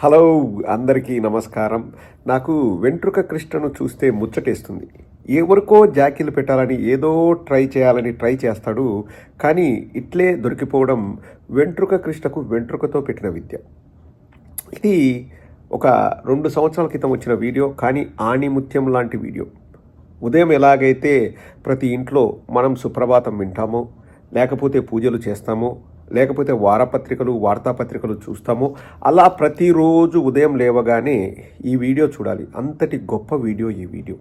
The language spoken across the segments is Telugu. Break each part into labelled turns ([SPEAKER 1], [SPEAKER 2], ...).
[SPEAKER 1] హలో అందరికీ నమస్కారం. నాకు వెంట్రుక కృష్ణను చూస్తే ముచ్చటేస్తుంది. ఎవరికో జాకీలు పెట్టాలని ఏదో ట్రై చేయాలని ట్రై చేస్తాడు కానీ ఇట్లే దొరికిపోవడం వెంట్రుక కృష్ణకు వెంట్రుకతో పెట్టిన విద్య. ఇది ఒక రెండు సంవత్సరాల క్రితం వచ్చిన వీడియో కానీ ఆణిముత్యం లాంటి వీడియో. ఉదయం ఎలాగైతే ప్రతి ఇంట్లో మనం సుప్రభాతం వింటామో లేకపోతే పూజలు చేస్తామో లేకపోతే వారపత్రికలు వార్తాపత్రికలు చూస్తామో. అలా ప్రతిరోజు ఉదయం లేవగానే ఈ వీడియో చూడాలి. అంతటి గొప్ప వీడియో ఈ వీడియో.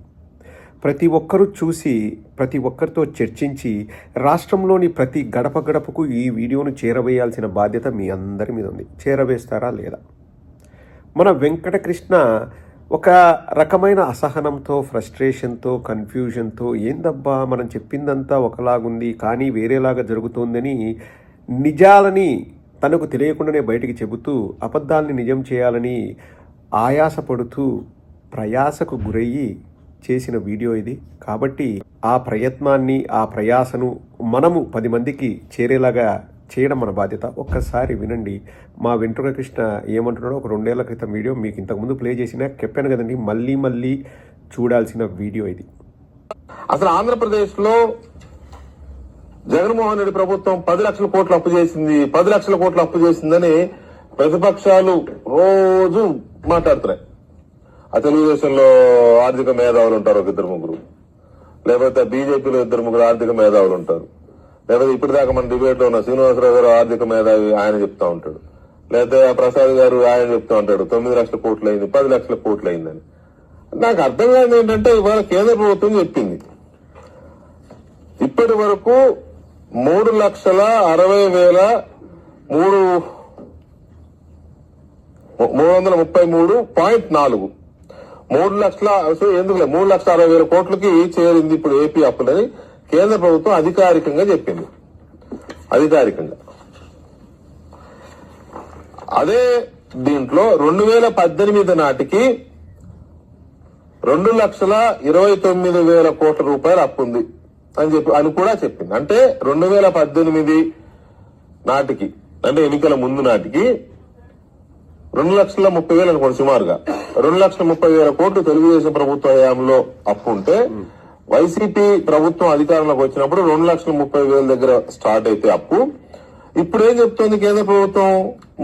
[SPEAKER 1] ప్రతి ఒక్కరూ చూసి ప్రతి ఒక్కరితో చర్చించి రాష్ట్రంలోని ప్రతి గడప గడపకు ఈ వీడియోను చేరవేయాల్సిన బాధ్యత మీ అందరి మీద ఉంది. చేరవేస్తారా లేదా? మన వెంకటకృష్ణ ఒక రకమైన అసహనంతో ఫ్రస్ట్రేషన్తో కన్ఫ్యూజన్తో ఏందబ్బా మనం చెప్పిందంతా ఒకలాగుంది కానీ వేరేలాగా జరుగుతోందని నిజాలని తనకు తెలియకుండానే బయటికి చెబుతూ అబద్ధాల్ని నిజం చేయాలని ఆయాసపడుతూ ప్రయాసకు గురయ్యి చేసిన వీడియో ఇది. కాబట్టి ఆ ప్రయత్నాన్ని ఆ ప్రయాసను మనము పది మందికి చేరేలాగా చేయడం మన బాధ్యత. ఒక్కసారి వినండి. మా వెంట్రుక కృష్ణ ఏమంటున్నాడో ఒక రెండేళ్ళ క్రితం వీడియో మీకు ఇంతకుముందు ప్లే చేసిన చెప్పాను కదండి మళ్ళీ మళ్ళీ చూడాల్సిన వీడియో ఇది.
[SPEAKER 2] అసలు ఆంధ్రప్రదేశ్లో జగన్మోహన్ రెడ్డి ప్రభుత్వం పది లక్షల కోట్లు అప్పు చేసింది. పది లక్షల కోట్లు అప్పు చేసిందని ప్రతిపక్షాలు రోజు మాట్లాడుతున్నాయి. ఆ తెలుగుదేశంలో ఆర్థిక మేధావులు ఉంటారు ఒక ఇద్దరు ముగ్గురు. లేకపోతే బీజేపీలో ఇద్దరు ముగ్గురు ఆర్థిక మేధావులు ఉంటారు. లేకపోతే ఇప్పటిదాకా మన డిబేట్లో ఉన్న శ్రీనివాసరావు గారు ఆర్థిక మేధావి ఆయన చెప్తా ఉంటాడు. లేకపోతే ప్రసాద్ గారు ఆయన చెప్తా ఉంటాడు. తొమ్మిది లక్షల కోట్లు అయింది పది లక్షల కోట్లు అయిందని నాకు అర్థం కాదు ఏంటంటే ఇవాళ కేంద్ర ప్రభుత్వం చెప్పింది. ఇప్పటి వరకు మూడు లక్షల అరవై వేల మూడు మూడు వందల ముప్పై మూడు పాయింట్ నాలుగు. మూడు లక్షల ఎందుకు ఎందుకులే మూడు లక్షల అరవై వేల కోట్లకి చేరింది ఇప్పుడు ఏపీ అప్పులని కేంద్ర ప్రభుత్వం అధికారికంగా చెప్పింది. అధికారికంగా. అదే దీంట్లో రెండు వేల పద్దెనిమిది నాటికి రెండు లక్షల ఇరవై తొమ్మిది వేల కోట్ల రూపాయలు అప్పు ఉంది అని చెప్పి అని కూడా చెప్పింది. అంటే రెండు వేల పద్దెనిమిది నాటికి అంటే ఎన్నికల ముందు నాటికి రెండు లక్షల ముప్పై వేలు అనుకోండి సుమారుగా. రెండు లక్షల ముప్పై వేల కోట్లు తెలుగుదేశం ప్రభుత్వ హయాంలో అప్పు ఉంటే వైసీపీ ప్రభుత్వం అధికారంలోకి వచ్చినప్పుడు రెండు లక్షల ముప్పై వేల దగ్గర స్టార్ట్ అయితే అప్పు. ఇప్పుడు ఏం చెప్తోంది కేంద్ర ప్రభుత్వం?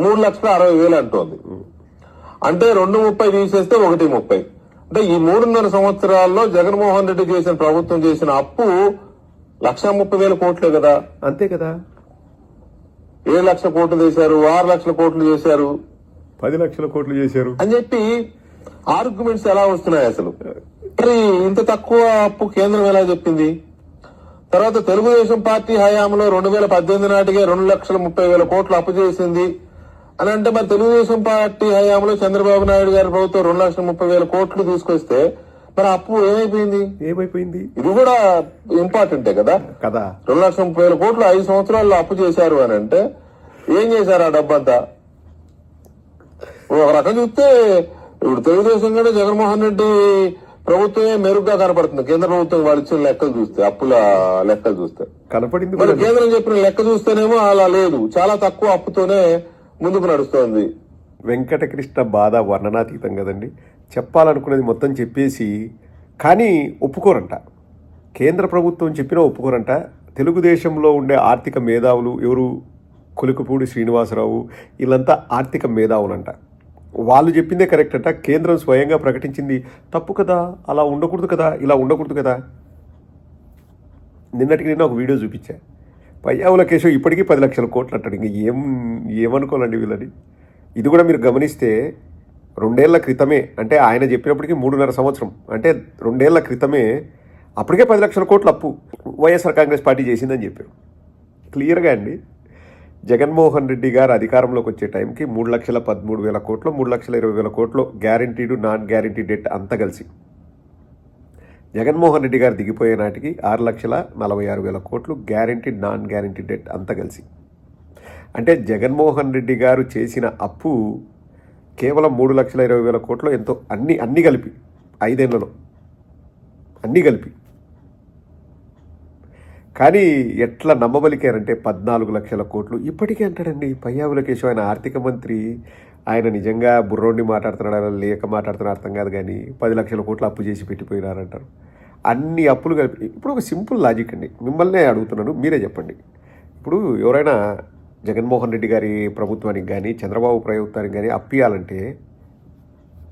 [SPEAKER 2] మూడు లక్షల అరవై వేలు అంటోంది. అంటే రెండు ముప్పై తీసేస్తే ఒకటి ముప్పై. అంటే ఈ మూడున్నర సంవత్సరాల్లో జగన్మోహన్ రెడ్డి చేసిన ప్రభుత్వం చేసిన అప్పు లక్ష ముప్పై వేల కోట్లే కదా.
[SPEAKER 1] అంతే కదా.
[SPEAKER 2] ఏడు లక్షల కోట్లు చేశారు? ఆరు లక్షల కోట్లు చేశారు.
[SPEAKER 1] పది లక్షల కోట్లు చేశారు.
[SPEAKER 2] అని చెప్పి ఆర్గ్యుమెంట్స్ ఎలా వస్తున్నాయి అసలు? మరి ఇంత తక్కువ అప్పు కేంద్రం ఎలా చెప్పింది? తర్వాత తెలుగుదేశం పార్టీ హయాంలో రెండు వేల పద్దెనిమిది నాటికే రెండు లక్షల ముప్పై వేల కోట్లు అప్పు చేసింది. అని అంటే మరి తెలుగుదేశం పార్టీ హయాంలో చంద్రబాబు నాయుడు గారి ప్రభుత్వం రెండు లక్షల ముప్పై వేల కోట్లు తీసుకొస్తే మరి అప్పు ఏమైపోయింది?
[SPEAKER 1] ఏమైపోయింది?
[SPEAKER 2] ఇది కూడా ఇంపార్టెంటే కదా?
[SPEAKER 1] కదా.
[SPEAKER 2] రెండు లక్షల ముప్పై వేల కోట్లు ఐదు సంవత్సరాల్లో అప్పు చేశారు అని అంటే ఏం చేశారు ఆ డబ్బంతా? ఒక రకం చూస్తే ఇప్పుడు తెలుగుదేశం కూడా జగన్మోహన్ రెడ్డి ప్రభుత్వమే మెరుగ్గా కనపడుతుంది. కేంద్ర ప్రభుత్వం వాళ్ళు ఇచ్చిన లెక్కలు చూస్తే అప్పుల లెక్కలు చూస్తే.
[SPEAKER 1] కనపడింది
[SPEAKER 2] కేంద్రం చెప్పిన లెక్క చూస్తేనేమో అలా లేదు. చాలా తక్కువ అప్పుతోనే ముందుకు నడుస్తోంది.
[SPEAKER 1] వెంకటకృష్ణ బాధ వర్ణనాతీతం కదండి. చెప్పాలనుకునేది మొత్తం చెప్పేసి కానీ ఒప్పుకోరంట. కేంద్ర ప్రభుత్వం చెప్పినా ఒప్పుకోరంట. తెలుగుదేశంలో ఉండే ఆర్థిక మేధావులు ఎవరు? కులుకుపూడి శ్రీనివాసరావు. వీళ్ళంతా ఆర్థిక మేధావులంట. వాళ్ళు చెప్పిందే కరెక్ట్ అంట కేంద్రం స్వయంగా ప్రకటించింది. తప్పు కదా? అలా ఉండకూడదు కదా? ఇలా ఉండకూడదు కదా? నిన్నటికి నిన్న ఒక వీడియో చూపించా. పయ్యావుల కేశవ్ ఇప్పటికీ పది లక్షల కోట్లు అంటాడు. ఇంక ఏం ఏమనుకోవాలండి వీళ్ళని? ఇది కూడా మీరు గమనిస్తే రెండేళ్ళ క్రితమే అంటే ఆయన చెప్పినప్పటికీ మూడున్నర సంవత్సరం అంటే రెండేళ్ళ క్రితమే అప్పటికే పది లక్షల కోట్లు అప్పు వైఎస్ఆర్ కాంగ్రెస్ పార్టీ చేసిందని చెప్పారు. క్లియర్గా అండి? జగన్మోహన్ రెడ్డి గారు అధికారంలోకి వచ్చే టైంకి మూడు లక్షల పదమూడు వేల కోట్లు మూడు లక్షల ఇరవై వేల కోట్లు గ్యారంటీడు నాన్ గ్యారంటీ డెట్ అంతా కలిసి. జగన్మోహన్ రెడ్డి గారు దిగిపోయే నాటికి ఆరు లక్షల నలభై ఆరు వేల కోట్లు గ్యారంటీ నాన్ గ్యారంటీ డెట్ అంతా కలిసి. అంటే జగన్మోహన్ రెడ్డి గారు చేసిన అప్పు కేవలం మూడు లక్షల ఇరవై వేల కోట్లు ఎంతో అన్ని అన్నీ కలిపి ఐదేళ్ళలో. అన్నీ కలిపి. కానీ ఎట్లా నమ్మబలికారంటే పద్నాలుగు లక్షల కోట్లు. ఇప్పటికే అంటాడండి పయ్యావుల కేశవ ఆయన ఆర్థిక మంత్రి ఆయన నిజంగా బుర్రోడిని మాట్లాడుతున్నాడా లేక మాట్లాడుతున్నా అర్థం కాదు కానీ పది లక్షల కోట్లు అప్పు చేసి పెట్టిపోయినారంటారు. అన్ని అప్పులు కలిపి ఇప్పుడు ఒక సింపుల్ లాజిక్ అండి. మిమ్మల్నే అడుగుతున్నాను మీరే చెప్పండి. ఇప్పుడు ఎవరైనా జగన్మోహన్ రెడ్డి గారి ప్రభుత్వానికి కానీ చంద్రబాబు ప్రభుత్వానికి కానీ అప్పియాలంటే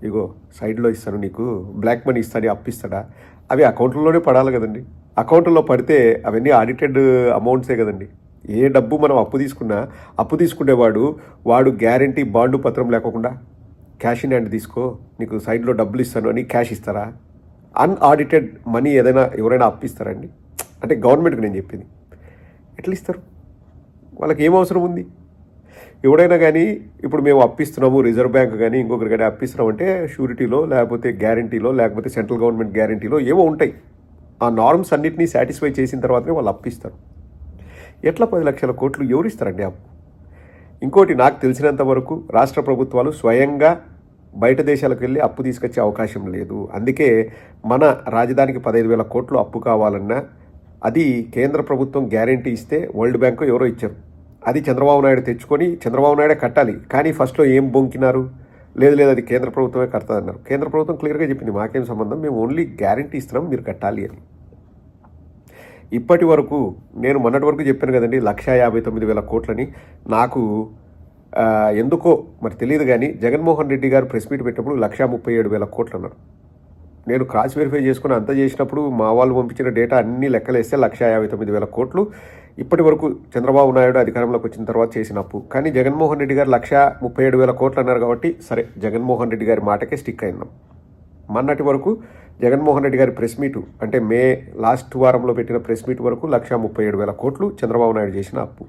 [SPEAKER 1] ఇగో సైడ్లో ఇస్తాను నీకు బ్లాక్ మనీ ఇస్తాను అప్పిస్తాడా అవి అకౌంట్లలోనే పడాలి కదండి. అకౌంట్లో పడితే అవన్నీ ఆడిటెడ్ అమౌంట్సే కదండి. ఏ డబ్బు మనం అప్పు తీసుకున్నా అప్పు తీసుకునేవాడు వాడు గ్యారంటీ బాండు పత్రం లేకుండా క్యాష్ ఇన్ హ్యాండ్ తీసుకో నీకు సైడ్లో డబ్బులు ఇస్తాను అని క్యాష్ ఇస్తారా? అన్ఆడిటెడ్ మనీ ఏదైనా ఎవరైనా అప్పిస్తారండి అంటే గవర్నమెంట్కి నేను చెప్పింది. ఎట్లా ఇస్తారు? వాళ్ళకి ఏం అవసరం ఉంది? ఎవడైనా కానీ ఇప్పుడు మేము అప్పిస్తున్నాము రిజర్వ్ బ్యాంక్ కానీ ఇంకొకరు కానీ అప్పిస్తున్నామంటే షూరిటీలో లేకపోతే గ్యారంటీలో లేకపోతే సెంట్రల్ గవర్నమెంట్ గ్యారంటీలో ఏవో ఉంటాయి. ఆ నార్మ్స్ అన్నిటినీ సాటిస్ఫై చేసిన తర్వాతనే వాళ్ళు అప్పిస్తారు ఎట్లా పది లక్షల కోట్లు ఎవరిస్తారండి అప్పు? ఇంకోటి నాకు తెలిసినంత వరకు రాష్ట్ర ప్రభుత్వాలు స్వయంగా బయట దేశాలకు వెళ్ళి అప్పు తీసుకొచ్చే అవకాశం లేదు. అందుకే మన రాజధానికి పదహైదు వేల కోట్లు అప్పు కావాలన్నా అది కేంద్ర ప్రభుత్వం గ్యారంటీ ఇస్తే వరల్డ్ బ్యాంకు ఎవరో ఇచ్చారు. అది చంద్రబాబు నాయుడు తెచ్చుకొని చంద్రబాబు నాయుడే కట్టాలి. కానీ ఫస్ట్లో ఏం బొంకినారు? లేదు లేదు అది కేంద్ర ప్రభుత్వమే కడతాదన్నారు. కేంద్ర ప్రభుత్వం క్లియర్గా చెప్పింది మాకేం సంబంధం? మేము ఓన్లీ గ్యారంటీ ఇస్తున్నాం మీరు కట్టాలి అని. ఇప్పటి వరకు నేను మొన్నటి వరకు చెప్పాను కదండి లక్షా యాభై తొమ్మిది వేల కోట్లని. నాకు ఎందుకో మరి తెలియదు కానీ జగన్మోహన్ రెడ్డి గారు ప్రెస్ మీట్ పెట్టినప్పుడు లక్షా ముప్పై ఏడు వేల కోట్లు అన్నారు నేను క్రాస్ వెరిఫై చేసుకుని అంత చేసినప్పుడు మా వాళ్ళు పంపించిన డేటా అన్ని లెక్కలేస్తే లక్ష యాభై తొమ్మిది వేల కోట్లు. ఇప్పటి వరకు చంద్రబాబు నాయుడు అధికారంలోకి వచ్చిన తర్వాత చేసిన అప్పు. కానీ జగన్మోహన్ రెడ్డి గారు లక్ష ముప్పై ఏడు వేల కోట్లు అన్నారు కాబట్టి సరే జగన్మోహన్ రెడ్డి గారి మాటకే స్టిక్ అయినాం. మొన్నటి వరకు జగన్మోహన్ రెడ్డి గారి ప్రెస్ మీటు అంటే మే లాస్ట్ వారంలో పెట్టిన ప్రెస్ మీట్ వరకు లక్ష ముప్పై ఏడు వేల కోట్లు చంద్రబాబు నాయుడు చేసిన అప్పు.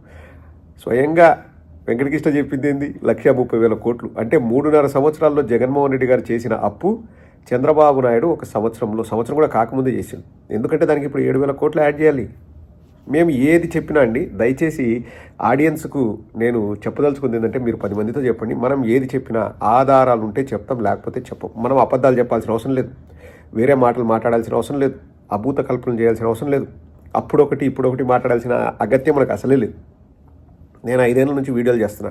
[SPEAKER 1] స్వయంగా వెంకటకృష్ణ చెప్పింది ఏంది? లక్ష ముప్పై వేల కోట్లు. అంటే మూడున్నర సంవత్సరాల్లో జగన్మోహన్ రెడ్డి గారు చేసిన అప్పు చంద్రబాబు నాయుడు ఒక సంవత్సరంలో సంవత్సరం కూడా కాకముందే చేసింది ఎందుకంటే దానికి ఇప్పుడు ఏడు వేల కోట్లు యాడ్ చేయాలి. మేము ఏది చెప్పినా అండి దయచేసి ఆడియన్స్కు నేను చెప్పదలుచుకుంది ఏంటంటే మీరు పది మందితో చెప్పండి. మనం ఏది చెప్పినా ఆధారాలు ఉంటే చెప్తాం లేకపోతే చెప్పం. మనం అబద్ధాలు చెప్పాల్సిన అవసరం లేదు. వేరే మాటలు మాట్లాడాల్సిన అవసరం లేదు. అభూత కల్పనలు చేయాల్సిన అవసరం లేదు. అప్పుడొకటి ఇప్పుడొకటి మాట్లాడాల్సిన అగత్యం మనకు అసలే లేదు. నేను ఐదేళ్ళ నుంచి వీడియోలు చేస్తున్నా.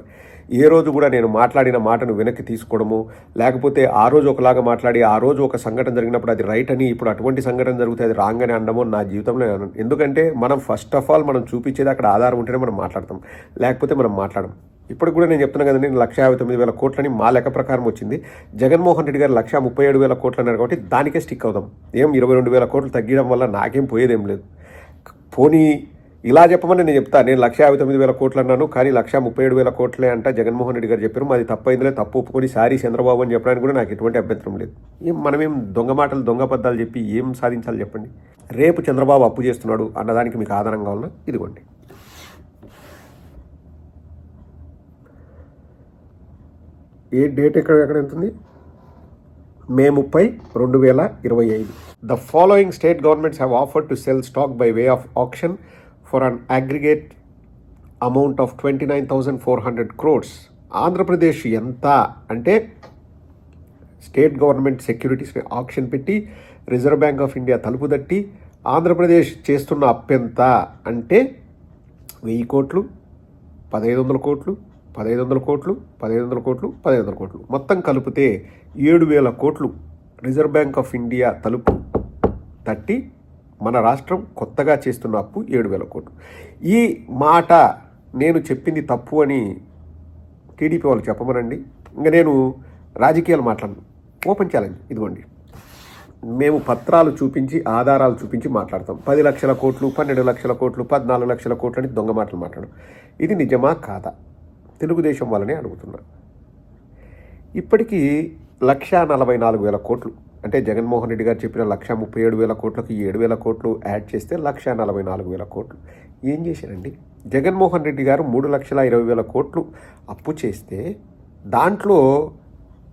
[SPEAKER 1] ఏ రోజు కూడా నేను మాట్లాడిన మాటను వెనక్కి తీసుకోవడము లేకపోతే ఆ రోజు ఒకలాగా మాట్లాడి ఆ రోజు ఒక సంఘటన జరిగినప్పుడు అది రైట్ అని ఇప్పుడు అటువంటి సంఘటన జరిగితే అది రాంగ్ అని అనడము నా జీవితంలో ఎందుకంటే మనం ఫస్ట్ ఆఫ్ ఆల్ మనం చూపించేది అక్కడ ఆధారం ఉంటేనే మనం మాట్లాడతాం. లేకపోతే మనం మాట్లాడడం ఇప్పుడు కూడా నేను చెప్తున్నా కదండి లక్ష యాభై తొమ్మిది వేల కోట్లని మా లెక్క ప్రకారం వచ్చింది. జగన్మోహన్ రెడ్డి గారు లక్ష ముప్పై ఏడు వేల కోట్లు అన్నారు కాబట్టి దానికే స్టిక్ అవుదాం. ఏం ఇరవై రెండు వేల కోట్లు తగ్గడం వల్ల నాకేం పోయేదేం లేదు. పోనీ ఇలా చెప్పమని నేను చెప్తాను నేను లక్ష యాభై తొమ్మిది వేల కోట్లు అన్నాను కానీ లక్ష ముప్పై ఏడు వేల కోట్లే అంట జగన్మోహన్ రెడ్డి గారు చెప్పారు. మాది తప్పైందిలే తప్పు ఒప్పుకొని సారీ చంద్రబాబు అని చెప్పడానికి కూడా నాకు ఎటువంటి అభ్యంతరం లేదు. ఏం మనమేం దొంగ మాటలు దొంగ పద్దాలు చెప్పి ఏం సాధించాలి చెప్పండి? రేపు చంద్రబాబు అప్పు చేస్తున్నాడు అన్నదానికి మీకు ఆధారంగా ఉన్న ఇదిగోండి. ఏ డేట్ ఎక్కడ ఎక్కడ ఉంటుంది మే ముప్పై రెండు వేల ఇరవై ఐదు. The following state governments have offered to sell stock by way of option for an aggregate amount of twenty nine thousand four hundred crores Andhra Pradesh ఎంత అంటే స్టేట్ గవర్నమెంట్ సెక్యూరిటీస్ని ఆప్షన్ పెట్టి రిజర్వ్ బ్యాంక్ ఆఫ్ ఇండియా తలుపు తట్టి ఆంధ్రప్రదేశ్ చేస్తున్న అప్పెంత అంటే వెయ్యి కోట్లు పదహైదు వందల కోట్లు పదహైదు వందల కోట్లు పదహైదు వందల కోట్లు పదహైదు వందల కోట్లు. మొత్తం కలిపితే ఏడు వేల కోట్లు రిజర్వ్ బ్యాంక్ ఆఫ్ ఇండియా తలుపు తట్టి మన రాష్ట్రం కొత్తగా చేస్తున్న అప్పు ఏడు వేల కోట్లు. ఈ మాట నేను చెప్పింది తప్పు అని టీడీపీ వాళ్ళు చెప్పమనండి. ఇంకా నేను రాజకీయాలు మాట్లాడను. Open challenge. ఇదిగోండి. మేము పత్రాలు చూపించి ఆధారాలు చూపించి మాట్లాడతాం. పది లక్షల కోట్లు పన్నెండు లక్షల కోట్లు పద్నాలుగు లక్షల కోట్లు అని దొంగ మాటలు మాట్లాడడం. ఇది నిజమా కాదా? తెలుగుదేశం వల్లనే అడుగుతున్నా. ఇప్పటికీ లక్ష నలభై నాలుగు వేల కోట్లు అంటే జగన్మోహన్ రెడ్డి గారు చెప్పిన లక్ష ముప్పై ఏడు వేల కోట్లకి ఏడు వేల కోట్లు యాడ్ చేస్తే లక్ష నలభై నాలుగు వేల కోట్లు. ఏం చేశారండి? జగన్మోహన్ రెడ్డి గారు మూడు లక్షల ఇరవై వేల కోట్లు అప్పు చేస్తే దాంట్లో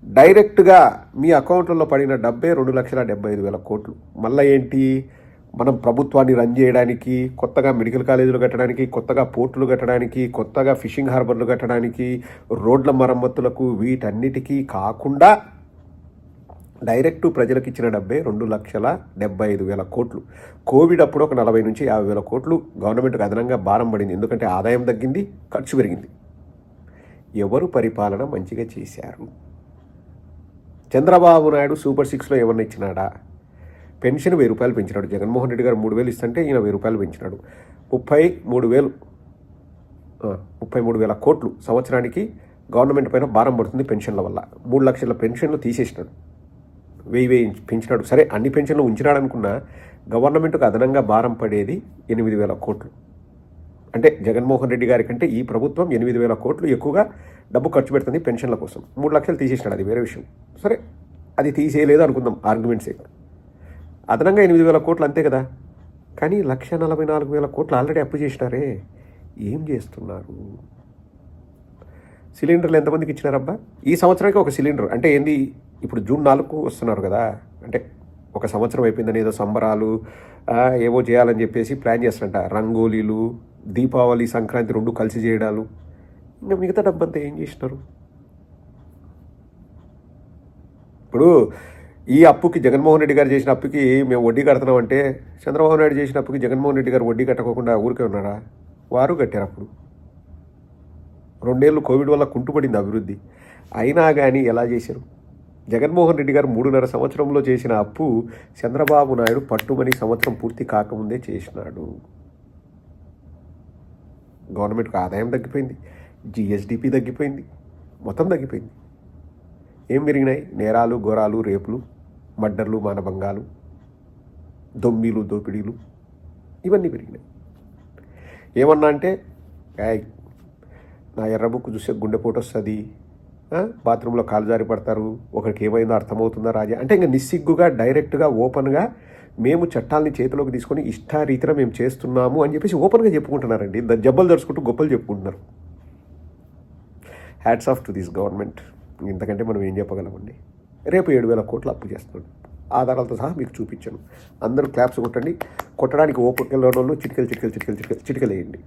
[SPEAKER 1] డైరెక్ట్గా మీ అకౌంట్లలో పడిన డబ్బే రెండు లక్షల డెబ్బై ఐదు వేల కోట్లు. మళ్ళీ ఏంటి? మనం ప్రభుత్వాన్ని రన్ చేయడానికి కొత్తగా మెడికల్ కాలేజీలు కట్టడానికి కొత్తగా పోర్టులు కట్టడానికి కొత్తగా ఫిషింగ్ హార్బర్లు కట్టడానికి రోడ్ల మరమ్మతులకు వీటన్నిటికీ కాకుండా డైరెక్ట్ ప్రజలకు ఇచ్చిన డబ్బే రెండు లక్షల డెబ్బై ఐదు వేల కోట్లు. కోవిడ్ అప్పుడు ఒక నలభై నుంచి యాభై వేల కోట్లు గవర్నమెంట్కి అదనంగా భారం పడింది. ఎందుకంటే ఆదాయం తగ్గింది ఖర్చు పెరిగింది. ఎవరు పరిపాలన మంచిగా చేశారు? చంద్రబాబు నాయుడు సూపర్ సిక్స్లో ఏమన్నా ఇచ్చినాడా? పెన్షన్ వెయ్యి రూపాయలు పెంచినాడు. జగన్మోహన్ రెడ్డి గారు మూడు వేలు ఇస్తుంటే ఈయన వెయ్యి రూపాయలు పెంచినాడు. ముప్పై మూడు వేలు ముప్పై మూడు వేల కోట్లు సంవత్సరానికి గవర్నమెంట్ పైన భారం పడుతుంది పెన్షన్ల వల్ల. మూడు లక్షల పెన్షన్లు తీసేసినాడు. వెయ్యి వెయ్యి పెంచినాడు. సరే అన్ని పెన్షన్లు ఉంచినాడు అనుకున్నా గవర్నమెంట్కు అదనంగా భారం పడేది ఎనిమిది వేల కోట్లు. అంటే జగన్మోహన్ రెడ్డి గారి కంటే ఈ ప్రభుత్వం ఎనిమిది వేల కోట్లు ఎక్కువగా డబ్బు ఖర్చు పెడుతుంది పెన్షన్ల కోసం. మూడు లక్షలు తీసేసినాడు అది వేరే విషయం. సరే అది తీసేయలేదు అనుకుందాం ఆర్గ్యుమెంట్స్. అదనంగా ఎనిమిది వేల కోట్లు అంతే కదా. కానీ లక్ష నలభై నాలుగు వేల కోట్లు ఆల్రెడీ అప్పు చేసినారే. ఏం చేస్తున్నారు? సిలిండర్లు ఎంతమందికి ఇచ్చినారబ్బా? ఈ సంవత్సరానికి ఒక సిలిండర్. అంటే ఏంది? ఇప్పుడు జూన్ నాలుగు వస్తున్నారు కదా. అంటే ఒక సంవత్సరం అయిపోయిందని ఏదో సంబరాలు ఏవో చేయాలని చెప్పేసి ప్లాన్ చేస్తారంట. రంగోలీలు దీపావళి సంక్రాంతి రెండు కలిసి చేయడాలు. ఇంకా మిగతా డబ్బంతా ఏం చేసినారు? ఇప్పుడు ఈ అప్పుకి జగన్మోహన్ రెడ్డి గారు చేసిన అప్పుకి మేము వడ్డీ కడుతున్నామంటే చంద్రబాబు నాయుడు చేసిన అప్పుకి జగన్మోహన్ రెడ్డి గారు వడ్డీ కట్టకోకుండా ఊరికే ఉన్నారా? వారు కట్టారు అప్పుడు. రెండేళ్ళు కోవిడ్ వల్ల కుంటుపడింది అభివృద్ధి. అయినా కానీ ఎలా చేశారు? జగన్మోహన్ రెడ్డి గారు మూడున్నర సంవత్సరంలో చేసిన అప్పు చంద్రబాబు నాయుడు పట్టుమని సంవత్సరం పూర్తి కాకముందే చేసినాడు. గవర్నమెంట్కి ఆదాయం తగ్గిపోయింది జిఎస్డిపి తగ్గిపోయింది మొత్తం తగ్గిపోయింది. ఏం పెరిగినాయి నేరాలు ఘోరాలు రేపులు. మడ్డర్లు మానభంగాలు దొమ్మిలు దోపిడీలు ఇవన్నీ పెరిగినాయి. ఏమన్నా అంటే యాయ్ నా ఎర్రబుక్కు చూసే గుండెపోటు వస్తుంది. బాత్రూంలో కాలు జారి పడతారు. ఒకరికి ఏమైందో అర్థమవుతుందా రాజా? అంటే ఇంకా నిస్సిగ్గుగా డైరెక్ట్గా ఓపెన్గా మేము చట్టాలని చేతిలోకి తీసుకొని ఇష్టారీతిన మేము చేస్తున్నాము అని చెప్పేసి ఓపెన్గా చెప్పుకుంటున్నారండి. జబ్బలు దరుచుకుంటూ గొప్పలు చెప్పుకుంటున్నారు. Hats off to this government ఇంతకంటే మనం ఏం చెప్పగలమండి? రేపు ఏడు వేల కోట్లు అప్పు చేస్తున్నాడు ఆధారాలతో సహా మీకు చూపించాను. అందరూ క్లాప్స్ కొట్టండి. కొట్టడానికి ఓపికలో వాళ్ళు చిటికలు చిటికలు చిటికలు చిటికలు చిటికలు వేయండి.